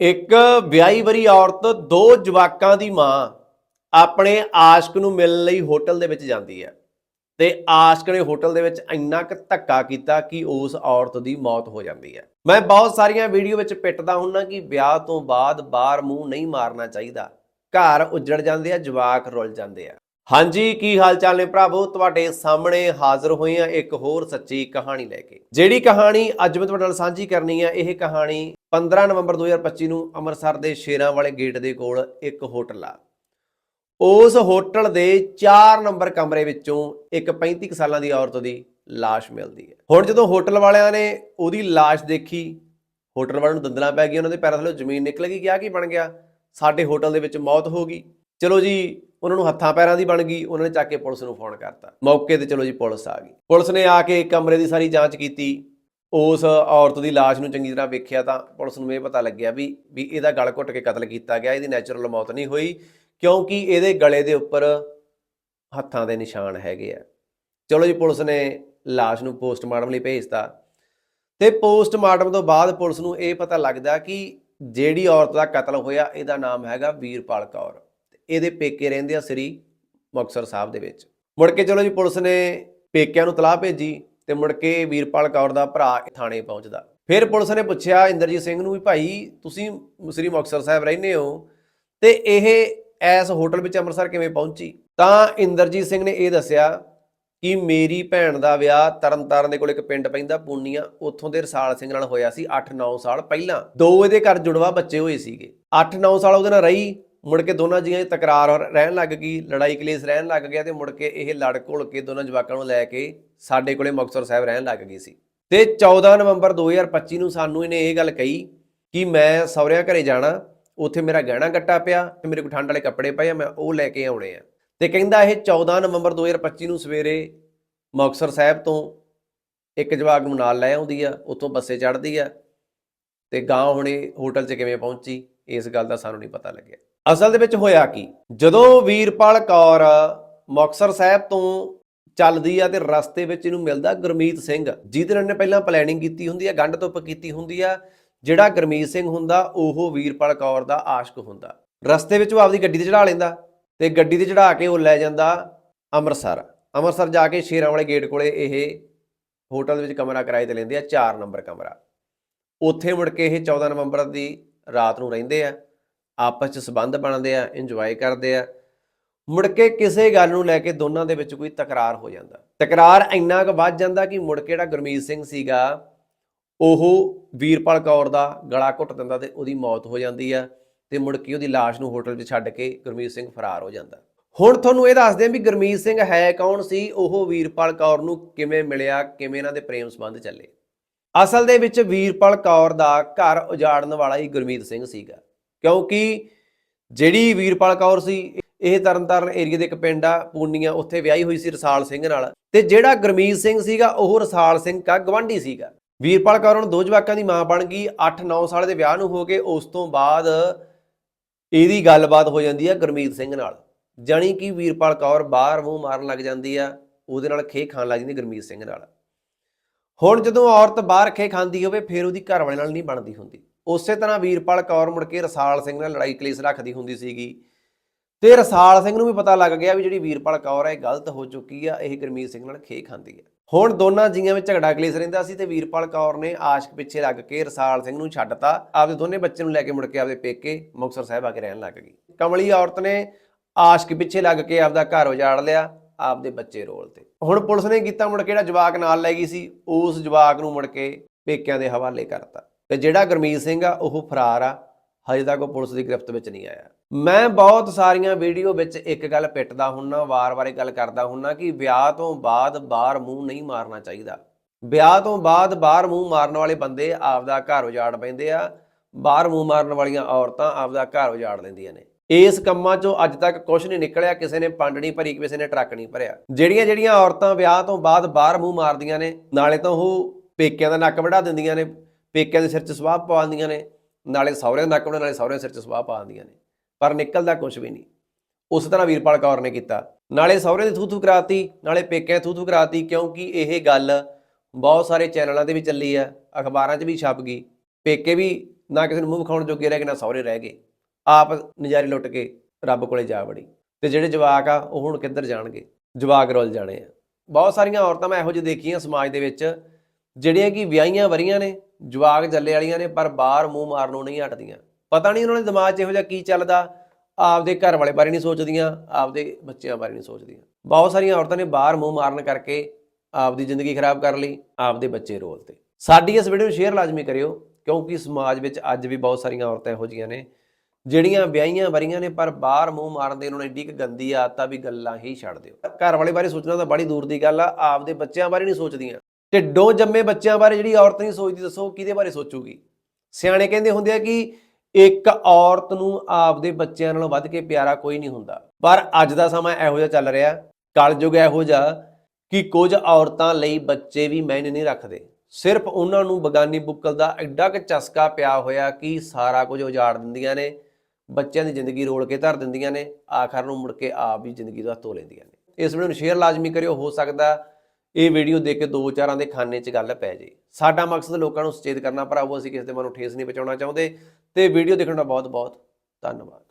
ਇੱਕ ਵਿਆਹੀ ਵਰੀ ਔਰਤ ਦੋ ਜਵਾਕਾਂ ਦੀ ਮਾਂ ਆਪਣੇ ਆਸ਼ਕ ਨੂੰ ਮਿਲਣ ਲਈ ਹੋਟਲ ਦੇ ਵਿੱਚ ਜਾਂਦੀ ਹੈ। ਤੇ ਆਸ਼ਕ ਨੇ ਹੋਟਲ ਦੇ ਵਿੱਚ ਇੰਨਾ ਕੁ ਧੱਕਾ ਕੀਤਾ ਕਿ ਉਸ ਔਰਤ ਦੀ ਮੌਤ ਹੋ ਜਾਂਦੀ ਹੈ। ਮੈਂ ਬਹੁਤ ਸਾਰੀਆਂ ਵੀਡੀਓ ਵਿੱਚ ਪਿੱਟਦਾ ਹੁੰਨਾ ਕਿ ਵਿਆਹ ਤੋਂ ਬਾਅਦ ਬਾਹਰ ਮੂੰਹ ਨਹੀਂ ਮਾਰਨਾ ਚਾਹੀਦਾ। ਘਰ ਉੱਜੜ ਜਾਂਦੇ ਆ, ਜਵਾਕ ਰੁੱਲ ਜਾਂਦੇ ਆ। ਹਾਂਜੀ, ਕੀ ਹਾਲ ਚਾਲ ਨੇ ਭਰਾਵੋ? ਤੁਹਾਡੇ ਸਾਹਮਣੇ ਹਾਜ਼ਰ ਹੋਏ ਆ ਇੱਕ ਹੋਰ ਸੱਚੀ ਕਹਾਣੀ ਲੈ ਕੇ। ਜਿਹੜੀ ਕਹਾਣੀ ਅੱਜ ਮੈਂ ਤੁਹਾਡੇ ਨਾਲ ਸਾਂਝੀ ਕਰਨੀ ਆ, ਇਹ ਕਹਾਣੀ 15 ਨਵੰਬਰ 2025 ਨੂੰ ਅੰਮ੍ਰਿਤਸਰ ਦੇ ਸ਼ੇਰਾਂ ਵਾਲੇ ਗੇਟ ਦੇ ਕੋਲ ਇੱਕ ਹੋਟਲ ਆ। ਉਸ ਹੋਟਲ ਦੇ 4 ਨੰਬਰ ਕਮਰੇ ਵਿੱਚੋਂ ਇੱਕ 35 ਕੁ ਸਾਲਾਂ ਦੀ ਔਰਤ ਦੀ ਲਾਸ਼ ਮਿਲਦੀ ਹੈ। ਹੁਣ ਜਦੋਂ ਹੋਟਲ ਵਾਲਿਆਂ ਨੇ ਉਹਦੀ ਲਾਸ਼ ਦੇਖੀ, ਹੋਟਲ ਵਾਲਿਆਂ ਨੂੰ ਦੰਦਲਾਂ ਪੈ ਗਈਆਂ, ਉਹਨਾਂ ਦੇ ਪੈਰਾਂ ਥੱਲੇ ਜ਼ਮੀਨ ਨਿਕਲ ਗਈ, ਕਿਹਾ ਕੀ ਬਣ ਗਿਆ, ਸਾਡੇ ਹੋਟਲ ਦੇ ਵਿੱਚ ਮੌਤ ਹੋ ਗਈ। ਚਲੋ ਜੀ ਉਹਨਾਂ ਨੂੰ ਹੱਥਾਂ ਪੈਰਾਂ ਦੀ ਬਣ ਗਈ, ਉਹਨਾਂ ਨੇ ਚੱਕ ਕੇ ਪੁਲਿਸ ਨੂੰ ਫੋਨ ਕਰਤਾ। ਮੌਕੇ ਤੇ ਚਲੋ ਜੀ, ਪੁਲਿਸ ਆ ਗਈ। ਪੁਲਿਸ ਨੇ ਆ ਕੇ ਕਮਰੇ ਦੀ ਸਾਰੀ ਜਾਂਚ ਕੀਤੀ। ਉਸ ਔਰਤ ਦੀ ਲਾਸ਼ ਨੂੰ ਚੰਗੀ ਤਰ੍ਹਾਂ ਵੇਖਿਆ ਤਾਂ ਪੁਲਿਸ ਨੂੰ ਇਹ ਪਤਾ ਲੱਗਿਆ ਵੀ ਵੀ ਇਹਦਾ ਗਲ ਘੁੱਟ ਕੇ ਕਤਲ ਕੀਤਾ ਗਿਆ, ਇਹਦੀ ਨੈਚੁਰਲ ਮੌਤ ਨਹੀਂ ਹੋਈ, ਕਿਉਂਕਿ ਇਹਦੇ ਗਲੇ ਦੇ ਉੱਪਰ ਹੱਥਾਂ ਦੇ ਨਿਸ਼ਾਨ ਹੈਗੇ ਆ। ਚਲੋ ਜੀ, ਪੁਲਿਸ ਨੇ ਲਾਸ਼ ਨੂੰ ਪੋਸਟਮਾਰਟਮ ਲਈ ਭੇਜਤਾ। ਤੇ ਪੋਸਟਮਾਰਟਮ ਤੋਂ ਬਾਅਦ ਪੁਲਿਸ ਨੂੰ ਇਹ ਪਤਾ ਲੱਗਦਾ ਕਿ ਜਿਹੜੀ ਔਰਤ ਦਾ ਕਤਲ ਹੋਇਆ, ਇਹਦਾ ਨਾਮ ਹੈਗਾ ਵੀਰਪਾਲ ਕੌਰ। ਇਹਦੇ ਪੇਕੇ ਰਹਿੰਦੇ ਆ ਸ੍ਰੀ ਮੁਕਤਸਰ ਸਾਹਿਬ ਦੇ ਵਿੱਚ। ਮੁੜ ਕੇ ਚਲੋ ਜੀ ਪੁਲਿਸ ਨੇ ਪੇਕਿਆਂ ਨੂੰ ਤਲਾਹ ਭੇਜੀ ਤੇ ਮੁੜ ਕੇ ਵੀਰਪਾਲ ਕੌਰ ਦਾ ਭਰਾ ਥਾਣੇ ਪਹੁੰਚਦਾ। ਫਿਰ ਪੁਲਿਸ ਨੇ ਪੁੱਛਿਆ, ਇੰਦਰਜੀਤ ਸਿੰਘ ਨੂੰ ਵੀ ਭਾਈ, ਤੁਸੀਂ ਸ੍ਰੀ ਮੁਕਤਸਰ ਸਾਹਿਬ ਰਹਿੰਦੇ ਹੋ ਤੇ ਇਹ ਐਸ ਹੋਟਲ ਵਿੱਚ ਅੰਮ੍ਰਿਤਸਰ ਕਿਵੇਂ ਪਹੁੰਚੀ? ਤਾਂ ਇੰਦਰਜੀਤ ਸਿੰਘ ਨੇ ਇਹ ਦੱਸਿਆ ਕਿ ਮੇਰੀ ਭੈਣ ਦਾ ਵਿਆਹ ਤਰਨਤਾਰਨ ਦੇ ਕੋਲ ਇੱਕ ਪਿੰਡ ਪੈਂਦਾ, ਪੂਨੀਆ, ਉੱਥੋਂ ਦੇ ਰਸਾਲ ਸਿੰਘ ਨਾਲ ਹੋਇਆ ਸੀ 8-9 ਸਾਲ ਪਹਿਲਾਂ। ਦੋ ਇਹਦੇ ਘਰ ਜੁੜਵਾ ਬੱਚੇ ਹੋਏ ਸੀਗੇ। 8-9 ਸਾਲ ਉਹਦੇ ਨਾਲ ਰਹੀ ਮੁੜ ਕੇ ਦੋਨਾਂ ਜੀਆਂ 'ਚ ਤਕਰਾਰ ਰਹਿਣ ਲੱਗ ਗਈ, ਲੜਾਈ ਕਲੇਸ਼ ਰਹਿਣ ਲੱਗ ਗਿਆ ਤੇ ਮੁੜ ਕੇ ਇਹ ਲੜ ਘੁਲ ਕੇ ਦੋਨਾਂ ਜਵਾਕਾਂ ਨੂੰ ਲੈ ਕੇ ਸਾਡੇ ਕੋਲੇ ਮੁਕਤਸਰ ਸਾਹਿਬ ਰਹਿਣ ਲੱਗ ਗਈ ਸੀ। ਤੇ 14 ਨਵੰਬਰ 2025 ਨੂੰ ਸਾਨੂੰ ਇਹਨੇ ਇਹ ਗੱਲ ਕਹੀ ਕਿ ਮੈਂ ਸਹੁਰਿਆਂ ਘਰੇ ਜਾਣਾ, ਉੱਥੇ ਮੇਰਾ ਗਹਿਣਾ ਗੱਟਾ ਪਿਆ ਤੇ ਮੇਰੇ ਕੋਲ ਠੰਡ ਵਾਲੇ ਕੱਪੜੇ ਪਏ ਆ, ਮੈਂ ਉਹ ਲੈ ਕੇ ਆਉਣੇ ਆ। ਤੇ ਕਹਿੰਦਾ ਇਹ 14 ਨਵੰਬਰ 2025 ਨੂੰ ਸਵੇਰੇ ਮੁਕਤਸਰ ਸਾਹਿਬ ਤੋਂ ਇੱਕ ਜਵਾਕ ਨੂੰ ਨਾਲ ਲੈ ਆਉਂਦੀ ਆ, ਉੱਥੋਂ ਬੱਸੇ ਚੜ੍ਹਦੀ ਆ ਤੇ ਗਾਂ ਹੁਣੇ ਹੋਟਲ 'ਚ ਕਿਵੇਂ ਪਹੁੰਚੀ, ਇਸ ਗੱਲ ਦਾ ਸਾਨੂੰ ਨਹੀਂ ਪਤਾ ਲੱਗਿਆ। ਅਸਲ ਦੇ ਵਿੱਚ ਹੋਇਆ ਕੀ? ਜਦੋਂ ਵੀਰਪਾਲ ਕੌਰ ਮੁਕਤਸਰ ਸਾਹਿਬ ਤੋਂ ਚੱਲਦੀ ਆ ਤੇ ਰਸਤੇ ਵਿੱਚ ਇਹਨੂੰ ਮਿਲਦਾ ਗੁਰਮੀਤ ਸਿੰਘ, ਜਿਹਦੇ ਨਾਲ ਇਹਨੇ ਪਹਿਲਾਂ ਪਲੈਨਿੰਗ ਕੀਤੀ ਹੁੰਦੀ ਆ, ਗੰਢ ਧੁੱਪ ਕੀਤੀ ਹੁੰਦੀ ਆ, ਜਿਹੜਾ ਗੁਰਮੀਤ ਸਿੰਘ ਹੁੰਦਾ, ਉਹ ਵੀਰਪਾਲ ਕੌਰ ਦਾ ਆਸ਼ਕ ਹੁੰਦਾ। ਰਸਤੇ ਵਿੱਚ ਉਹ ਆਪਦੀ ਗੱਡੀ ਤੇ ਚੜਾ ਲੈਂਦਾ ਤੇ ਗੱਡੀ ਤੇ ਚੜਾ ਕੇ ਉਹ ਲੈ ਜਾਂਦਾ ਅੰਮ੍ਰਿਤਸਰ। ਅੰਮ੍ਰਿਤਸਰ ਜਾ ਕੇ ਸ਼ੇਰਾਂ ਵਾਲੇ ਗੇਟ ਕੋਲੇ ਇਹ ਹੋਟਲ ਦੇ ਵਿੱਚ ਕਮਰਾ ਕਿਰਾਏ ਤੇ ਲੈਂਦੇ ਆ 4 ਨੰਬਰ ਕਮਰਾ। ਉੱਥੇ ਮੁੜ ਕੇ ਇਹ 14 ਨਵੰਬਰ ਦੀ ਰਾਤ ਨੂੰ ਰਹਿੰਦੇ ਆ। ਆਪਸ ਚ ਸਬੰਧ ਬਣਦੇ ਆ ਇੰਜੋਏ ਕਰਦੇ ਆ। ਮੁੜ ਕੇ ਕਿਸੇ ਗੱਲ ਨੂੰ ਲੈ ਕੇ ਦੋਨਾਂ ਦੇ ਵਿੱਚ ਕੋਈ ਤਕਰਾਰ ਹੋ ਜਾਂਦਾ। ਤਕਰਾਰ ਇੰਨਾ ਕੁ ਵੱਧ ਜਾਂਦਾ ਕਿ ਮੁੜ ਕੇ ਜਿਹੜਾ ਗੁਰਮੀਤ ਸਿੰਘ ਸੀਗਾ, ਉਹ ਵੀਰਪਾਲ ਕੌਰ ਦਾ ਗਲਾ ਘੁੱਟ ਦਿੰਦਾ ਤੇ ਉਹਦੀ ਮੌਤ ਹੋ ਜਾਂਦੀ ਆ ਤੇ ਮੁੜ ਕੇ ਉਹਦੀ ਲਾਸ਼ ਨੂੰ ਹੋਟਲ 'ਚ ਛੱਡ ਕੇ ਗੁਰਮੀਤ ਸਿੰਘ ਫਰਾਰ ਹੋ ਜਾਂਦਾ। ਹੁਣ ਤੁਹਾਨੂੰ ਇਹ ਦੱਸਦੇ ਆ ਵੀ ਗੁਰਮੀਤ ਸਿੰਘ ਹੈ ਕੌਣ ਸੀ, ਉਹ ਵੀਰਪਾਲ ਕੌਰ ਨੂੰ ਕਿਵੇਂ ਮਿਲਿਆ, ਕਿਵੇਂ ਇਹਨਾਂ ਦੇ ਪ੍ਰੇਮ ਸੰਬੰਧ ਚੱਲੇ। ਅਸਲ ਦੇ ਵਿੱਚ ਵੀਰਪਾਲ ਕੌਰ ਦਾ ਘਰ ਉਜਾੜਨ ਵਾਲਾ ਹੀ ਗੁਰਮੀਤ ਸਿੰਘ ਸੀਗਾ। ਕਿਉਂਕਿ ਜਿਹੜੀ ਵੀਰਪਾਲ ਕੌਰ ਸੀ, ਇਹ ਤਰਨਤਾਰਨ ਏਰੀਆ ਦੇ ਇੱਕ ਪਿੰਡ ਆ, ਪੂਨੀਆ, ਉੱਥੇ ਵਿਆਹੀ ਹੋਈ ਸੀ ਰਸਾਲ ਸਿੰਘ ਨਾਲ। ਤੇ ਜਿਹੜਾ ਗੁਰਮੀਤ ਸਿੰਘ ਸੀਗਾ, ਉਹ ਰਸਾਲ ਸਿੰਘ ਦਾ ਗਵਾਂਢੀ ਸੀਗਾ। ਵੀਰਪਾਲ ਕੌਰ ਹੁਣ ਦੋ ਜਵਾਕਾਂ ਦੀ ਮਾਂ ਬਣ ਗਈ 8-9 ਸਾਲ ਦੇ ਵਿਆਹ ਨੂੰ ਹੋ ਕੇ ਉਸ ਤੋਂ ਬਾਅਦ ਇਹਦੀ ਗੱਲਬਾਤ ਹੋ ਜਾਂਦੀ ਆ ਗੁਰਮੀਤ ਸਿੰਘ ਨਾਲ। ਜਾਣੀ ਕਿ ਵੀਰਪਾਲ ਕੌਰ ਬਾਹਰ ਮੂੰਹ ਮਾਰਨ ਲੱਗ ਜਾਂਦੀ ਆ, ਉਹਦੇ ਨਾਲ ਖੇ ਖਾਣ ਲੱਗ ਜਾਂਦੀ ਗੁਰਮੀਤ ਸਿੰਘ ਨਾਲ। ਹੁਣ ਜਦੋਂ ਔਰਤ ਬਾਹਰ ਖੇ ਖਾਂਦੀ ਹੋਵੇ, ਫਿਰ ਉਹਦੀ ਘਰ ਵਾਲੇ ਨਾਲ ਨਹੀਂ ਬਣਦੀ ਹੁੰਦੀ। ਉਸੇ ਤਰ੍ਹਾਂ ਵੀਰਪਾਲ ਕੌਰ ਮੁੜ ਕੇ ਰਸਾਲ ਸਿੰਘ ਨਾਲ ਲੜਾਈ ਕਲੇਸ਼ ਰੱਖਦੀ ਹੁੰਦੀ ਸੀਗੀ। ਤੇ ਰਸਾਲ ਸਿੰਘ ਨੂੰ ਵੀ ਪਤਾ ਲੱਗ ਗਿਆ ਵੀ ਜਿਹੜੀ ਵੀਰਪਾਲ ਕੌਰ ਹੈ, ਇਹ ਗਲਤ ਹੋ ਚੁੱਕੀ ਆ, ਇਹ ਗੁਰਮੀਤ ਸਿੰਘ ਨਾਲ ਖੇ ਖਾਂਦੀ ਹੈ ਹੁਣ ਦੋਨਾਂ ਜੀਆਂ ਵਿੱਚ ਝਗੜਾ ਕਲੇਸ਼ ਰਹਿੰਦਾ ਸੀ ਤੇ ਵੀਰਪਾਲ ਕੌਰ ਨੇ ਆਸ਼ਕ ਪਿੱਛੇ ਲੱਗ ਕੇ ਰਸਾਲ ਸਿੰਘ ਨੂੰ ਛੱਡਤਾ। ਆਪਦੇ ਦੋਨੇ ਬੱਚੇ ਨੂੰ ਲੈ ਕੇ ਮੁੜ ਕੇ ਆਪਦੇ ਪੇਕੇ ਮੁਕਤਸਰ ਸਾਹਿਬ ਆ ਕੇ ਰਹਿਣ ਲੱਗ ਗਈ। ਕਮਲੀ ਔਰਤ ਨੇ ਆਸ਼ਕ ਪਿੱਛੇ ਲੱਗ ਕੇ ਆਪਦਾ ਘਰ ਉਜਾੜ ਲਿਆ, ਆਪਦੇ ਬੱਚੇ ਰੋਲ ਤੇ। ਹੁਣ ਪੁਲਿਸ ਨੇ ਕੀਤਾ ਮੁੜ ਕੇ ਜਿਹੜਾ ਜਵਾਕ ਨਾਲ ਲੈ ਗਈ ਸੀ, ਉਸ ਜਵਾਕ ਨੂੰ ਮੁੜ ਕੇ ਪੇਕਿਆਂ ਦੇ ਹਵਾਲੇ ਕਰਤਾ। ਤੇ ਜਿਹੜਾ ਗੁਰਮੀਤ ਸਿੰਘ ਆ, ਉਹ ਫਰਾਰ ਆ। ਹਜੇ ਤੱਕ ਉਹ ਪੁਲਿਸ ਦੀ ਗ੍ਰਿਫਤ ਵਿੱਚ ਨਹੀਂ ਆਇਆ। ਮੈਂ ਬਹੁਤ ਸਾਰੀਆਂ ਵੀਡੀਓ ਵਿੱਚ ਇੱਕ ਗੱਲ ਪਿੱਟਦਾ ਹੁੰਨਾ, ਵਾਰ-ਵਾਰ ਇਹ ਗੱਲ ਕਰਦਾ ਹੁੰਨਾ ਕਿ ਵਿਆਹ ਤੋਂ ਬਾਅਦ ਬਾਹਰ ਮੂੰਹ ਨਹੀਂ ਮਾਰਨਾ ਚਾਹੀਦਾ। ਵਿਆਹ ਤੋਂ ਬਾਅਦ ਬਾਹਰ ਮੂੰਹ ਮਾਰਨ ਵਾਲੇ ਬੰਦੇ ਆਪਦਾ ਘਰ ਉਜਾੜ ਪੈਂਦੇ ਆ। ਬਾਹਰ ਮੂੰਹ ਮਾਰਨ ਵਾਲੀਆਂ ਔਰਤਾਂ ਆਪਦਾ ਘਰ ਉਜਾੜ ਲੈਂਦੀਆਂ ਨੇ। ਇਸ ਕੰਮਾਂ 'ਚੋਂ ਅੱਜ ਤੱਕ ਕੁਝ ਨਹੀਂ ਨਿਕਲਿਆ, ਕਿਸੇ ਨੇ ਪੰਡ ਨਹੀਂ ਭਰੀ, ਕਿਸੇ ਨੇ ਟਰੱਕ ਨਹੀਂ ਭਰਿਆ। ਜਿਹੜੀਆਂ ਜਿਹੜੀਆਂ ਔਰਤਾਂ ਵਿਆਹ ਤੋਂ ਬਾਅਦ ਬਾਹਰ ਮੂੰਹ ਮਾਰਦੀਆਂ ਨੇ, ਨਾਲੇ ਤਾਂ ਉਹ ਪੇਕਿਆਂ ਦਾ ਨੱਕ ਵਢਾ ਦਿੰਦੀਆਂ ਨੇ ਪੇਕਿਆਂ ਦੇ ਸਿਰ 'ਚ ਸਵਾਹ ਪਾ ਦਿੰਦੀਆਂ ਨੇ, ਨਾਲੇ ਸਹੁਰਿਆਂ ਦਾ ਨੱਕ ਵਢਾ ਨਾਲੇ ਸਹੁਰਿਆਂ ਸਿਰ 'ਚ ਸਵਾਹ ਪਾ ਦਿੰਦੀਆਂ ਨੇ। ਪਰ ਨਿਕਲਦਾ ਕੁਝ ਵੀ ਨਹੀਂ। ਉਸ ਤਰ੍ਹਾਂ ਵੀਰਪਾਲ ਕੌਰ ਨੇ ਕੀਤਾ। ਨਾਲੇ ਸਹੁਰੇ ਦੀ ਥੂ ਥੂ ਕਰਾਤੀ, ਨਾਲੇ ਪੇਕਿਆਂ ਥੂ ਥੂ ਕਰਾਤੀ, ਕਿਉਂਕਿ ਇਹ ਗੱਲ ਬਹੁਤ ਸਾਰੇ ਚੈਨਲਾਂ ਤੇ ਵੀ ਚੱਲੀ ਆ, ਅਖਬਾਰਾਂ 'ਚ ਵੀ ਛਪ ਗਈ। ਪੇਕੇ ਵੀ ਨਾ ਕਿਸੇ ਨੂੰ ਮੂੰਹ ਵਿਖਾਉਣ ਜੋਗੇ ਰਹਿ ਗਏ, ਨਾ ਸਹੁਰੇ ਰਹਿ ਗਏ। ਆਪ ਨਜ਼ਾਰੇ ਲੁੱਟ ਕੇ ਰੱਬ ਕੋਲੇ ਜਾ ਵੜੀ। ਤੇ ਜਿਹੜੇ ਜਵਾਕ ਆ, ਉਹ ਹੁਣ ਕਿੱਧਰ ਜਾਣਗੇ? ਜਵਾਕ ਰੁੱਲ ਜਾਣੇ ਆ। ਬਹੁਤ ਸਾਰੀਆਂ ਔਰਤਾਂ ਮੈਂ ਇਹੋ ਜਿਹੀ ਦੇਖੀਆਂ ਸਮਾਜ ਦੇ ਵਿੱਚ, ਜਿਹੜੀਆਂ ਕਿ ਵਿਆਹੀਆਂ ਵਰੀਆਂ ਨੇ ਜਵਾਕ ਜੱਲੇ ਵਾਲੀਆਂ ਨੇ, ਪਰ ਬਾਹਰ ਮੂੰਹ ਮਾਰਨੋਂ ਨਹੀਂ ਹਟਦੀਆਂ। ਪਤਾ ਨਹੀਂ ਉਹਨਾਂ ਦੇ ਦਿਮਾਗ 'ਚ ਇਹੋ ਜਿਹਾ ਕੀ ਚੱਲਦਾ। ਆਪਦੇ ਘਰ ਵਾਲੇ ਬਾਰੇ ਨਹੀਂ ਸੋਚਦੀਆਂ, ਆਪਦੇ ਬੱਚਿਆਂ ਬਾਰੇ ਨਹੀਂ ਸੋਚਦੀਆਂ। ਬਹੁਤ ਸਾਰੀਆਂ ਔਰਤਾਂ ਨੇ ਬਾਹਰ ਮੂੰਹ ਮਾਰਨ ਕਰਕੇ ਆਪਦੀ ਜ਼ਿੰਦਗੀ ਖਰਾਬ ਕਰ ਲਈ, ਆਪਦੇ ਬੱਚੇ ਰੋਲ ਤੇ। ਸਾਡੀ ਇਸ ਵੀਡੀਓ ਨੂੰ ਸ਼ੇਅਰ ਲਾਜ਼ਮੀ ਕਰਿਓ, ਕਿਉਂਕਿ ਸਮਾਜ ਵਿੱਚ ਅੱਜ ਵੀ ਬਹੁਤ ਸਾਰੀਆਂ ਔਰਤਾਂ ਇਹੋ ਜਿਹੀਆਂ ਨੇ, ਜਿਹੜੀਆਂ ਵਿਆਹੀਆਂ ਵਰੀਆਂ ਨੇ, ਪਰ ਬਾਹਰ ਮੂੰਹ ਮਾਰਨ ਦੇ ਉਹਨਾਂ ਨੇ ਏਡੀ ਕੁ ਗੰਦੀ ਆਦਤ ਆ ਵੀ ਗੱਲਾਂ ਹੀ ਛੱਡ ਦਿਓ। ਘਰ ਵਾਲੇ ਬਾਰੇ ਸੋਚਣਾ ਤਾਂ ਬੜੀ ਦੂਰ ਦੀ ਗੱਲ ਆ, ਆਪਦੇ ਬੱਚਿਆਂ ਬਾਰੇ ਨਹੀਂ ਸੋਚਦੀਆਂ। ਢਿੱਡੋਂ ਜੰਮੇ ਬੱਚਿਆਂ ਬਾਰੇ ਜਿਹੜੀ ਔਰਤ ਨਹੀਂ ਸੋਚਦੀ, ਦੱਸੋ ਕਿਹਦੇ ਬਾਰੇ ਸੋਚੂਗੀ? ਸਿਆਣੇ ਕਹਿੰਦੇ ਹੁੰਦੇ ਆ ਕਿ ਇੱਕ ਔਰਤ ਨੂੰ ਆਪਦੇ ਬੱਚਿਆਂ ਨਾਲੋਂ ਵੱਧ ਕੇ ਪਿਆਰਾ ਕੋਈ ਨਹੀਂ ਹੁੰਦਾ। ਪਰ ਅੱਜ ਦਾ ਸਮਾਂ ਇਹੋ ਜਿਹਾ ਚੱਲ ਰਿਹਾ, ਕਲਯੁਗ ਇਹੋ ਜਿਹਾ ਕਿ ਕੁਝ ਔਰਤਾਂ ਲਈ ਬੱਚੇ ਵੀ ਮਾਇਨੇ ਨਹੀਂ ਰੱਖਦੇ। ਸਿਰਫ ਉਹਨਾਂ ਨੂੰ ਬਗਾਨੀ ਬੁੱਕਲ ਦਾ ਐਡਾ ਕੁ ਚਸਕਾ ਪਿਆ ਹੋਇਆ ਕਿ ਸਾਰਾ ਕੁਝ ਉਜਾੜ ਦਿੰਦੀਆਂ ਨੇ, ਬੱਚਿਆਂ ਦੀ ਜ਼ਿੰਦਗੀ ਰੋਲ ਕੇ ਧਰ ਦਿੰਦੀਆਂ ਨੇ, ਆਖਰ ਨੂੰ ਮੁੜ ਕੇ ਆਪ ਵੀ ਜ਼ਿੰਦਗੀ ਦਾ ਧੋ ਲੈਂਦੀਆਂ ਨੇ। ਇਸ ਵੀਡੀਓ ਨੂੰ ਸ਼ੇਅਰ ਲਾਜ਼ਮੀ ਕਰਿਓ, ਹੋ ਸਕਦਾ ਇਹ ਵੀਡੀਓ ਦੇਖ ਕੇ ਦੋ ਚਾਰਾਂ ਦੇ ਖਾਨੇ 'ਚ ਗੱਲ ਪੈ ਜੇ। ਸਾਡਾ ਮਕਸਦ ਲੋਕਾਂ ਨੂੰ ਸੁਚੇਤ ਕਰਨਾ ਭਰਾਵੋ ਅਸੀਂ ਕਿਸੇ ਦੇ ਮਨ ਨੂੰ ਠੇਸ ਨਹੀਂ ਪਹੁੰਚਾਉਣਾ ਚਾਹੁੰਦੇ। ਤੇ ਵੀਡੀਓ ਦੇਖਣ ਦਾ ਬਹੁਤ ਬਹੁਤ ਧੰਨਵਾਦ।